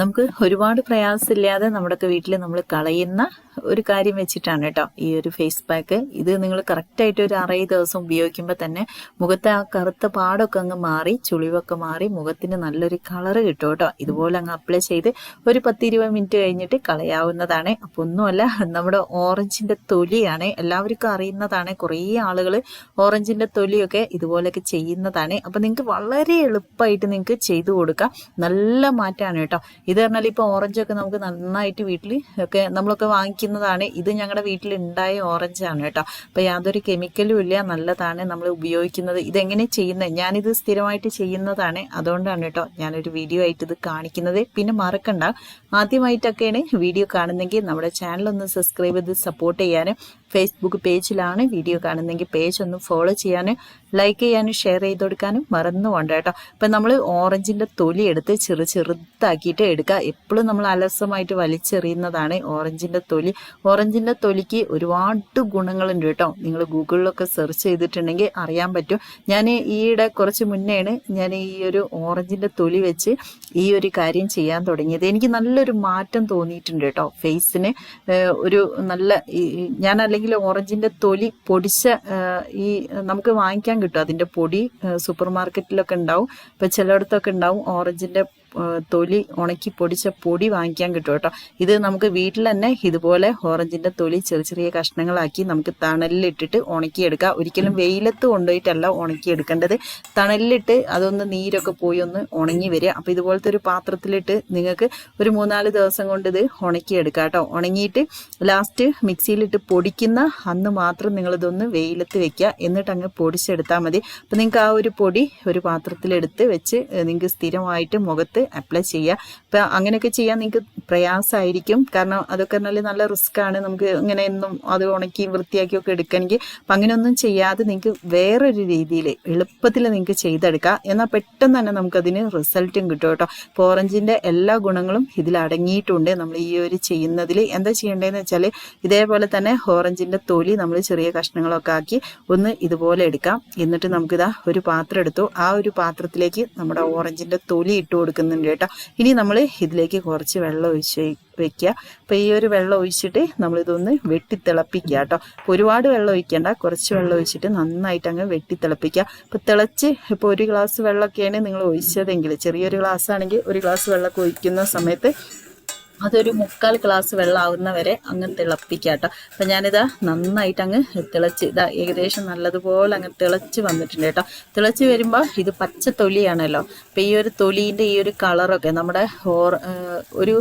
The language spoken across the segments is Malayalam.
നമുക്ക് ഒരുപാട് പ്രയാസമില്ലാതെ നമ്മുടെയൊക്കെ വീട്ടിൽ നമ്മൾ കളയുന്ന ഒരു കാര്യം വെച്ചിട്ടാണ് കേട്ടോ ഈ ഒരു ഫേസ് പാക്ക് ഇത് നിങ്ങൾ കറക്റ്റായിട്ട് ഒരു അറേ ദിവസം ഉപയോഗിക്കുമ്പോൾ തന്നെ മുഖത്തെ ആ കറുത്ത പാടൊക്കെ അങ്ങ് മാറി ചുളിവൊക്കെ മാറി മുഖത്തിന് നല്ലൊരു കളറ് കിട്ടും കേട്ടോ. ഇതുപോലെ അങ്ങ് അപ്ലൈ ചെയ്ത് ഒരു പത്തിരുപത് മിനിറ്റ് കഴിഞ്ഞിട്ട് കളയാവുന്നതാണ്. അപ്പോൾ ഒന്നുമല്ല നമ്മുടെ ഓറഞ്ചിന്റെ തൊലിയാണ് എല്ലാവർക്കും അറിയുന്നതാണ്. കുറേ ആളുകൾ ഓറഞ്ചിന്റെ തൊലിയൊക്കെ ഇതുപോലെയൊക്കെ ചെയ്യുന്നതാണ്. അപ്പോൾ നിങ്ങൾക്ക് വളരെ എളുപ്പമായിട്ട് നിങ്ങൾക്ക് ചെയ്തു കൊടുക്കാം. നല്ല മാറ്റമാണ് കേട്ടോ. ഇത് പറഞ്ഞാൽ ഇപ്പോൾ ഓറഞ്ചൊക്കെ നമുക്ക് നന്നായിട്ട് വീട്ടിൽ ഒക്കെ നമ്മളൊക്കെ വാങ്ങിക്കുന്നതാണ്. ഇത് ഞങ്ങളുടെ വീട്ടിൽ ഉണ്ടായ ഓറഞ്ചാണ് കേട്ടോ. അപ്പോൾ യാതൊരു കെമിക്കലും ഇല്ല നല്ലതാണ് നമ്മൾ ഉപയോഗിക്കുന്നത്. ഇതെങ്ങനെ ചെയ്യുന്നത് ഞാനിത് സ്ഥിരമായിട്ട് ചെയ്യുന്നതാണ്. അതുകൊണ്ടാണ് കേട്ടോ ഞാനൊരു വീഡിയോ ആയിട്ട് ഇത് കാണിക്കുന്നത്. പിന്നെ മറക്കണ്ട. ആദ്യമായിട്ടൊക്കെയാണ് വീഡിയോ കാണുന്നെങ്കിൽ നമ്മുടെ ചാനൽ ഒന്ന് സബ്സ്ക്രൈബ് ചെയ്ത് സപ്പോർട്ട് ചെയ്യാനും ഫേസ്ബുക്ക് പേജിലാണ് വീഡിയോ കാണുന്നെങ്കിൽ പേജ് ഒന്ന് ഫോളോ ചെയ്യാനും ലൈക്ക് ചെയ്യാനും ഷെയർ ചെയ്ത് കൊടുക്കാനും മറന്നു പോണ്ട കേട്ടോ. അപ്പം നമ്മൾ ഓറഞ്ചിന്റെ തൊലി എടുത്ത് ചെറു ചെറുതാക്കിയിട്ട് എടുക്കുക. എപ്പോഴും നമ്മൾ അലസമായിട്ട് വലിച്ചെറിയുന്നതാണ് ഓറഞ്ചിന്റെ തൊലി. ഓറഞ്ചിന്റെ തൊലിക്ക് ഒരുപാട് ഗുണങ്ങളുണ്ട് കേട്ടോ. നിങ്ങൾ ഗൂഗിളിലൊക്കെ സെർച്ച് ചെയ്തിട്ടുണ്ടെങ്കിൽ അറിയാൻ പറ്റും. ഞാൻ ഈയിടെ കുറച്ച് മുന്നേയാണ് ഞാൻ ഈ ഒരു ഓറഞ്ചിന്റെ തൊലി വെച്ച് ഈ ഒരു കാര്യം ചെയ്യാൻ തുടങ്ങിയത്. എനിക്ക് നല്ലൊരു മാറ്റം തോന്നിയിട്ടുണ്ട് കേട്ടോ ഫേസിന്. ഒരു നല്ല ഞാൻ അല്ലെങ്കിൽ ഓറഞ്ചിന്റെ തൊലി പൊടിച്ച ഈ നമുക്ക് വാങ്ങിക്കാൻ കിട്ടും. അതിന്റെ പൊടി സൂപ്പർ മാർക്കറ്റിലൊക്കെ ഉണ്ടാവും. ഇപ്പം ചിലയിടത്തൊക്കെ ഉണ്ടാവും ഓറഞ്ചിന്റെ ആ, തൊലി ഉണക്കി പൊടിച്ച പൊടി വാങ്ങിക്കാൻ കിട്ടും കേട്ടോ. ഇത് നമുക്ക് വീട്ടിൽ തന്നെ ഇതുപോലെ ഓറഞ്ചിന്റെ തൊലി ചെറിയ ചെറിയ കഷ്ണങ്ങളാക്കി നമുക്ക് തണലിലിട്ടിട്ട് ഉണക്കിയെടുക്കാം. ഒരിക്കലും വെയിലത്ത് കൊണ്ടുപോയിട്ടല്ല ഉണക്കിയെടുക്കേണ്ടത്. തണലിലിട്ട് അതൊന്ന് നീരൊക്കെ പോയി ഒന്ന് ഉണങ്ങി വരിക. അപ്പോൾ ഇതുപോലത്തെ ഒരു പാത്രത്തിലിട്ട് നിങ്ങൾക്ക് ഒരു മൂന്നാൽ ദിവസം കൊണ്ട് ഇത് ഉണക്കിയെടുക്കാം കേട്ടോ. ഉണങ്ങിയിട്ട് ലാസ്റ്റ് മിക്സിയിലിട്ട് പൊടിക്കുന്ന അന്ന് മാത്രം നിങ്ങളിതൊന്ന് വെയിലത്ത് വെക്കുക. എന്നിട്ട് അങ്ങ് പൊടിച്ചെടുത്താൽ മതി. അപ്പോൾ നിങ്ങൾക്ക് ആ ഒരു പൊടി ഒരു പാത്രത്തിലെടുത്ത് വെച്ച് നിങ്ങൾക്ക് സ്ഥിരമായിട്ട് മുഖത്ത് അപ്ലൈ ചെയ്യുക. ഇപ്പം അങ്ങനെയൊക്കെ ചെയ്യാൻ നിങ്ങൾക്ക് പ്രയാസമായിരിക്കും. കാരണം അതൊക്കെ പറഞ്ഞാൽ നല്ല റിസ്ക് ആണ്. നമുക്ക് ഇങ്ങനെ എന്നും അത് ഉണക്കി വൃത്തിയാക്കി ഒക്കെ എടുക്കണമെങ്കിൽ അപ്പം അങ്ങനെയൊന്നും ചെയ്യാതെ നിങ്ങൾക്ക് വേറൊരു രീതിയിൽ എളുപ്പത്തിൽ നിങ്ങൾക്ക് ചെയ്തെടുക്കാം. എന്നാൽ പെട്ടെന്ന് തന്നെ നമുക്കതിന് റിസൾട്ടും കിട്ടും കേട്ടോ. ഇപ്പോൾ ഓറഞ്ചിന്റെ എല്ലാ ഗുണങ്ങളും ഇതിൽ അടങ്ങിയിട്ടുണ്ട്. നമ്മൾ ഈ ഒരു ചെയ്യുന്നതിൽ എന്താ ചെയ്യേണ്ടതെന്ന് വെച്ചാൽ ഇതേപോലെ തന്നെ ഓറഞ്ചിന്റെ തൊലി നമ്മൾ ചെറിയ കഷ്ണങ്ങളൊക്കെ ആക്കി ഒന്ന് ഇതുപോലെ എടുക്കാം. എന്നിട്ട് നമുക്കിതാ ഒരു പാത്രം എടുത്തു. ആ ഒരു പാത്രത്തിലേക്ക് നമ്മുടെ ഓറഞ്ചിന്റെ തൊലി ഇട്ട് കൊടുക്കുന്നുണ്ട് കേട്ടോ. ഇനി നമ്മൾ ഇതിലേക്ക് കുറച്ച് വെള്ളം ഒഴിച്ച് വെക്കുക അപ്പോൾ ഈ ഒരു വെള്ളം ഒഴിച്ചിട്ട് നമ്മളിതൊന്ന് വെട്ടിത്തിളപ്പിക്കുക കേട്ടോ. ഒരുപാട് വെള്ളം ഒഴിക്കേണ്ട. കുറച്ച് വെള്ളം ഒഴിച്ചിട്ട് നന്നായിട്ട് അങ്ങ് വെട്ടിത്തിളപ്പിക്കുക അപ്പോൾ തിളച്ച് ഇപ്പോൾ ഒരു ഗ്ലാസ് വെള്ളമൊക്കെയാണ് നിങ്ങൾ ഒഴിച്ചതെങ്കിൽ ചെറിയൊരു ഗ്ലാസ് ആണെങ്കിൽ ഒരു ഗ്ലാസ് വെള്ളമൊക്കെ ഒഴിക്കുന്ന സമയത്ത് അതൊരു മുക്കാൽ ഗ്ലാസ് വെള്ളം വരെ അങ്ങ് തിളപ്പിക്കുക കേട്ടോ അപ്പം ഞാനിതാ നന്നായിട്ട് അങ്ങ് തിളച്ച് ഇതാ ഏകദേശം നല്ലതുപോലെ അങ്ങ് തിളച്ച് വന്നിട്ടുണ്ട് കേട്ടോ. തിളച്ച് വരുമ്പോൾ ഇത് പച്ച തൊലിയാണല്ലോ. അപ്പം ഈ ഒരു തൊലീന്റെ ഈ ഒരു കളറൊക്കെ നമ്മുടെ ഒരു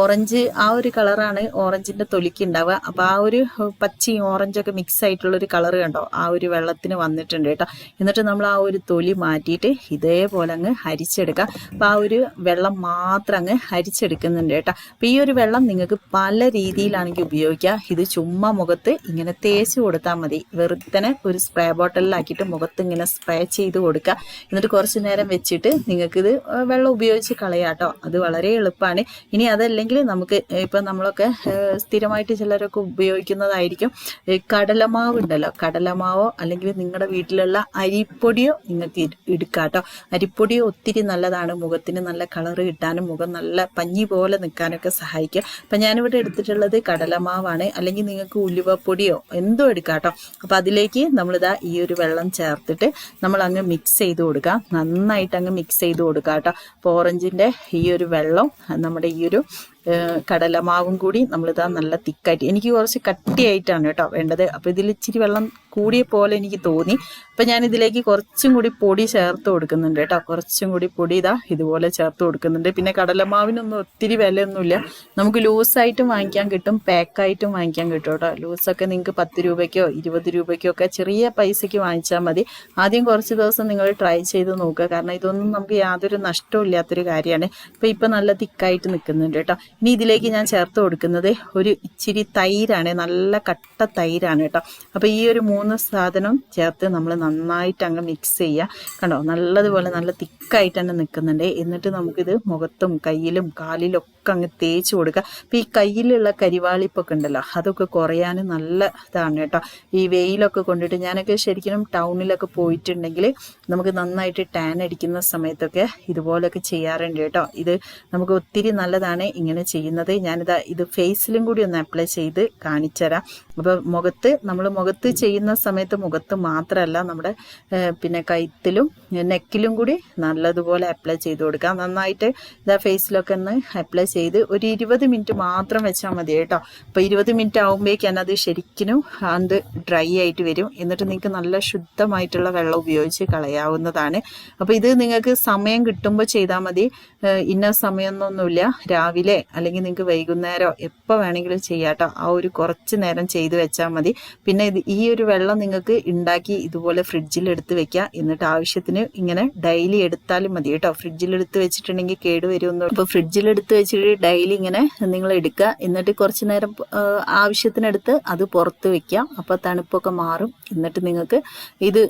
ഓറഞ്ച് ആ ഒരു കളറാണ് ഓറഞ്ചിന്റെ തൊലിക്ക് ഉണ്ടാവുക. അപ്പോൾ ആ ഒരു പച്ചയും ഓറഞ്ചൊക്കെ മിക്സ് ആയിട്ടുള്ള ഒരു കളർ കണ്ടോ? ആ ഒരു വെള്ളത്തിന് വന്നിട്ടുണ്ട് കേട്ടോ. എന്നിട്ട് നമ്മൾ ആ ഒരു തൊലി മാറ്റിയിട്ട് ഇതേപോലെ അങ്ങ് ഹരിച്ചെടുക്കുക അപ്പോൾ ആ ഒരു വെള്ളം മാത്രം അങ്ങ് ഹരിച്ചെടുക്കുന്നുണ്ട് കേട്ടോ. അപ്പോൾ ഈ ഒരു വെള്ളം നിങ്ങൾക്ക് പല രീതിയിലാണെങ്കിൽ ഉപയോഗിക്കാം. ഇത് ചുമ്മാ മുഖത്ത് ഇങ്ങനെ തേച്ച് കൊടുത്താൽ മതി. വെറുതെ ഒരു സ്പ്രേ ബോട്ടലിലാക്കിയിട്ട് മുഖത്ത് ഇങ്ങനെ സ്പ്രേ ചെയ്ത് കൊടുക്കുക. എന്നിട്ട് കുറച്ച് നേരം വെച്ചിട്ട് നിങ്ങൾക്കിത് വെള്ളം ഉപയോഗിച്ച് കളയാട്ടോ. അത് വളരെ എളുപ്പമാണ് ഇനി അതല്ലെങ്കിൽ നമുക്ക് ഇപ്പം നമ്മളൊക്കെ സ്ഥിരമായിട്ട് ചിലരൊക്കെ ഉപയോഗിക്കുന്നതായിരിക്കും. കടലമാവ് ഉണ്ടല്ലോ. കടലമാവോ അല്ലെങ്കിൽ നിങ്ങളുടെ വീട്ടിലുള്ള അരിപ്പൊടിയോ നിങ്ങൾക്ക് എടുക്കാട്ടോ. അരിപ്പൊടിയോ അരിപ്പൊടി ഒത്തിരി നല്ലതാണ്. മുഖത്തിന് നല്ല കളറ് കിട്ടാനും മുഖം നല്ല പഞ്ഞി പോലെ നിൽക്കാനൊക്കെ സഹായിക്കും. അപ്പം ഞാനിവിടെ എടുത്തിട്ടുള്ളത് കടലമാവാണ്. അല്ലെങ്കിൽ നിങ്ങൾക്ക് ഉലുവപ്പൊടിയോ എന്തോ എടുക്കാം കേട്ടോ. അപ്പം അതിലേക്ക് നമ്മളിതാ ഈ ഒരു വെള്ളം ചേർത്തിട്ട് നമ്മൾ അങ്ങ് മിക്സ് ചെയ്ത് കൊടുക്കുക നന്നായിട്ട് അങ്ങ് മിക്സ് ചെയ്ത് കൊടുക്കാം കേട്ടോ. അപ്പോൾ ഓറഞ്ചിന്റെ ഈ ഒരു വെള്ളം നമ്മുടെ ഈ ഒരു കടലമാവും കൂടി നമ്മളിതാ നല്ല തിക്കായിട്ട് എനിക്ക് കുറച്ച് കട്ടിയായിട്ടാണ് കേട്ടോ വേണ്ടത്. അപ്പോൾ ഇതിൽ ഇച്ചിരി വെള്ളം കൂടിയ പോലെ എനിക്ക് തോന്നി. അപ്പം ഞാൻ ഇതിലേക്ക് കുറച്ചും കൂടി പൊടി ചേർത്ത് കൊടുക്കുന്നുണ്ട് കേട്ടോ. കുറച്ചും കൂടി പൊടി ഇതാ ഇതുപോലെ ചേർത്ത് കൊടുക്കുന്നുണ്ട്. പിന്നെ കടലമാവിനൊന്നും ഒത്തിരി വിലയൊന്നുമില്ല. നമുക്ക് ലൂസായിട്ടും വാങ്ങിക്കാൻ കിട്ടും പാക്കായിട്ടും വാങ്ങിക്കാൻ കിട്ടും കേട്ടോ. ലൂസൊക്കെ നിങ്ങൾക്ക് പത്ത് രൂപയ്ക്കോ ഇരുപത് രൂപയ്ക്കോ ഒക്കെ ചെറിയ പൈസയ്ക്ക് വാങ്ങിച്ചാൽ മതി. ആദ്യം കുറച്ച് ദിവസം നിങ്ങൾ ട്രൈ ചെയ്ത് നോക്കുക. കാരണം ഇതൊന്നും നമുക്ക് യാതൊരു നഷ്ടവും ഇല്ലാത്തൊരു കാര്യമാണ്. ഇപ്പം ഇപ്പം നല്ല തിക്കായിട്ട് നിൽക്കുന്നുണ്ട് കേട്ടോ. ഇനി ഇതിലേക്ക് ഞാൻ ചേർത്ത് കൊടുക്കുന്നത് ഒരു ഇച്ചിരി തൈരാണ്. നല്ല കട്ട തൈരാണ് കേട്ടോ. അപ്പോൾ ഈ ഒരു മൂന്ന് സാധനം ചേർത്ത് നമ്മൾ നന്നായിട്ട് അങ്ങ് മിക്സ് ചെയ്യുക കണ്ടോ? നല്ലതുപോലെ നല്ല തിക്കായിട്ട് തന്നെ നിൽക്കുന്നുണ്ട് എന്നിട്ട് നമുക്കിത് മുഖത്തും കയ്യിലും കാലിലും ഒക്കെ അങ്ങ് തേച്ച് കൊടുക്കുക അപ്പോൾ ഈ കയ്യിലുള്ള കരിവാളിപ്പൊക്കെ ഉണ്ടല്ലോ അതൊക്കെ കുറയാൻ നല്ല ഇതാണ് കേട്ടോ. ഈ വെയിലൊക്കെ കൊണ്ടിട്ട് ഞാനൊക്കെ ശരിക്കും ടൗണിലൊക്കെ പോയിട്ടുണ്ടെങ്കിൽ നമുക്ക് നന്നായിട്ട് ടാൻ അടിക്കുന്ന സമയത്തൊക്കെ ഇതുപോലൊക്കെ ചെയ്യാറുണ്ട് കേട്ടോ. ഇത് നമുക്ക് ഒത്തിരി നല്ലതാണ്. ഇങ്ങനെ ചെയ്യുന്നത്. ഞാനിതാ ഇത് ഫേസിലും കൂടി ഒന്ന് അപ്ലൈ ചെയ്ത് കാണിച്ചുതരാം അപ്പോൾ മുഖത്ത് നമ്മൾ മുഖത്ത് ചെയ്യുന്ന സമയത്ത് മുഖത്ത് മാത്രമല്ല നമ്മുടെ പിന്നെ കൈത്തിലും നെക്കിലും കൂടി നല്ലതുപോലെ അപ്ലൈ ചെയ്ത് കൊടുക്കാം. നന്നായിട്ട് ഇതാ ഫേസിലൊക്കെ ഒന്ന് അപ്ലൈ ചെയ്ത് ഒരു ഇരുപത് മിനിറ്റ് മാത്രം വെച്ചാൽ മതി കേട്ടോ. അപ്പോൾ ഇരുപത് മിനിറ്റ് ആകുമ്പോഴേക്കാണ് അത് ശരിക്കും അത് ഡ്രൈ ആയിട്ട് വരും. എന്നിട്ട് നിങ്ങൾക്ക് നല്ല ശുദ്ധമായിട്ടുള്ള വെള്ളം ഉപയോഗിച്ച് കളയാവുന്നതാണ്. അപ്പോൾ ഇത് നിങ്ങൾക്ക് സമയം കിട്ടുമ്പോൾ ചെയ്താൽ മതി. ഇന്ന സമയമൊന്നുമില്ല. രാവിലെ അല്ലെങ്കിൽ നിങ്ങൾക്ക് വൈകുന്നേരം എപ്പോൾ വേണമെങ്കിലും ചെയ്യാട്ടോ. ആ ഒരു കുറച്ച് നേരം ചെയ്തു വെച്ചാൽ മതി. പിന്നെ ഇത് ഈ ഒരു വെള്ളം നിങ്ങൾക്ക് ഉണ്ടാക്കി ഇതുപോലെ ഫ്രിഡ്ജിൽ എടുത്ത് വെക്കുക എന്നിട്ട് ആവശ്യത്തിന് ഇങ്ങനെ ഡെയിലി എടുത്താലും മതി കേട്ടോ. ഫ്രിഡ്ജിൽ എടുത്ത് വെച്ചിട്ടുണ്ടെങ്കിൽ കേട് വരുമെന്ന് അപ്പോൾ ഫ്രിഡ്ജിൽ എടുത്ത് വെച്ചിട്ട് ഡെയിലി ഇങ്ങനെ നിങ്ങൾ എടുക്കുക എന്നിട്ട് കുറച്ച് നേരം ആവശ്യത്തിനെടുത്ത് അത് പുറത്ത് വെക്കാം. അപ്പോൾ തണുപ്പൊക്കെ മാറും. എന്നിട്ട് നിങ്ങൾക്ക് ഇത്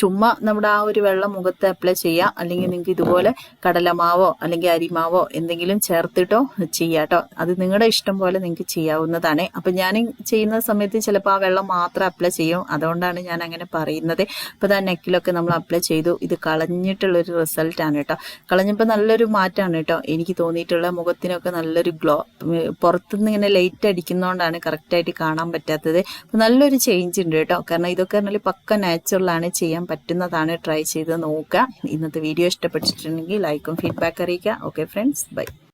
ചുമ്മാ നമ്മുടെ ആ ഒരു വെള്ളം മുഖത്ത് അപ്ലൈ ചെയ്യാം. അല്ലെങ്കിൽ നിങ്ങൾക്ക് ഇതുപോലെ കടലമാവോ അല്ലെങ്കിൽ അരിമാവോ എന്തെങ്കിലും ചേർത്തിട്ടോ ചെയ്യാട്ടോ. അത് നിങ്ങളുടെ ഇഷ്ടം പോലെ നിങ്ങൾക്ക് ചെയ്യാവുന്നതാണ്. അപ്പം ഞാൻ ചെയ്യുന്ന സമയത്ത് ചിലപ്പോൾ ആ വെള്ളം മാത്രം അപ്ലൈ ചെയ്യും. അതുകൊണ്ടാണ് ഞാൻ അങ്ങനെ പറയുന്നത്. അപ്പോൾ ആ നെക്കിലൊക്കെ നമ്മൾ അപ്ലൈ ചെയ്തു. ഇത് കളഞ്ഞിട്ടുള്ളൊരു റിസൾട്ടാണ് കേട്ടോ കളഞ്ഞപ്പോൾ നല്ലൊരു മാറ്റമാണ് കേട്ടോ എനിക്ക് തോന്നിയിട്ടുള്ള മുഖത്തിനൊക്കെ നല്ലൊരു ഗ്ലോ പുറത്തുനിന്ന് ഇങ്ങനെ ലൈറ്റ് അടിക്കുന്നതുകൊണ്ടാണ് കറക്റ്റായിട്ട് കാണാൻ പറ്റാത്തത്. അപ്പം നല്ലൊരു ചേഞ്ച് ഉണ്ട് കേട്ടോ കാരണം ഇതൊക്കെ പറഞ്ഞാൽ പക്ക നാച്ചുറലാണ് ചെയ്യാൻ പറ്റുന്നതാണ്. ട്രൈ ചെയ്ത് നോക്കുക ഇന്നത്തെ വീഡിയോ ഇഷ്ടപ്പെട്ടിട്ടുണ്ടെങ്കിൽ ലൈക്കും ഫീഡ്ബാക്ക് അറിയിക്കുക ഓക്കെ ഫ്രണ്ട്സ് ബൈ